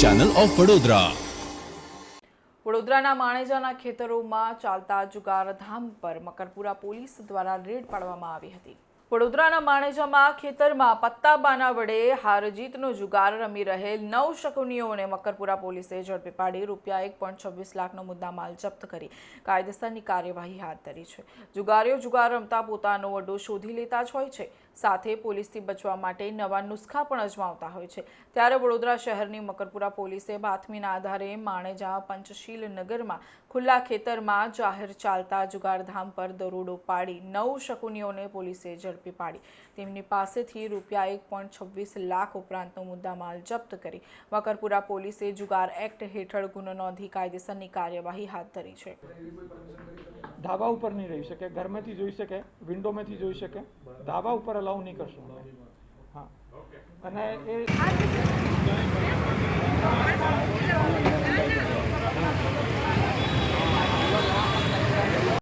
Channel of Vadodara વડોદરાના માણેજાના ખેતરોમાં ચાલતા જુગારધામ પર મકરપુરા પોલીસ દ્વારા રેડ પાડવામાં આવી હતી. વડોદરાના માણેજામાં ખેતરમાં પત્તાબાના વડે હારજીતનો જુગાર રમી રહેલ નવ શકુનીઓને મકરપુરા પોલીસે ઝડપી પાડી રૂપિયા એક પોઈન્ટ છવ્વીસ લાખનો મુદ્દામાલ જપ્ત કરી. કાયદેસરની કાર્યવાહી હાથ ધરી છે. જુગારીઓ જુગાર રમતા પોતાનો અડ્ડો શોધી લેતા જ હોય છે. સાથે પોલીસથી બચવા માટે નવા નુસ્ખા પણ અજમાવતા હોય છે. ત્યારે વડોદરા શહેરની મકરપુરા પોલીસે બાતમીના આધારે માણેજા પંચશીલ નગરમાં ખુલ્લા ખેતરમાં જાહેર ચાલતા જુગારધામ પર દરોડો પાડી નવ શકુનીઓને પોલીસે ઝડપી પાડી. તેમની પાસેથી રૂપિયા એક પોઈન્ટ છવ્વીસ લાખ ઉપરાંતનો મુદ્દામાલ જપ્ત કરી. મકરપુરા પોલીસે જુગાર એક્ટ હેઠળ ગુનો નોંધી કાયદેસરની કાર્યવાહી હાથ ધરી છે. ધાબા ઉપર નહીં રહી શકે, ઘરમાંથી જોઈ શકે, વિન્ડોમાંથી જોઈ શકે. ધાબા ઉપર અલાઉ નહીં કરશું હા અને એ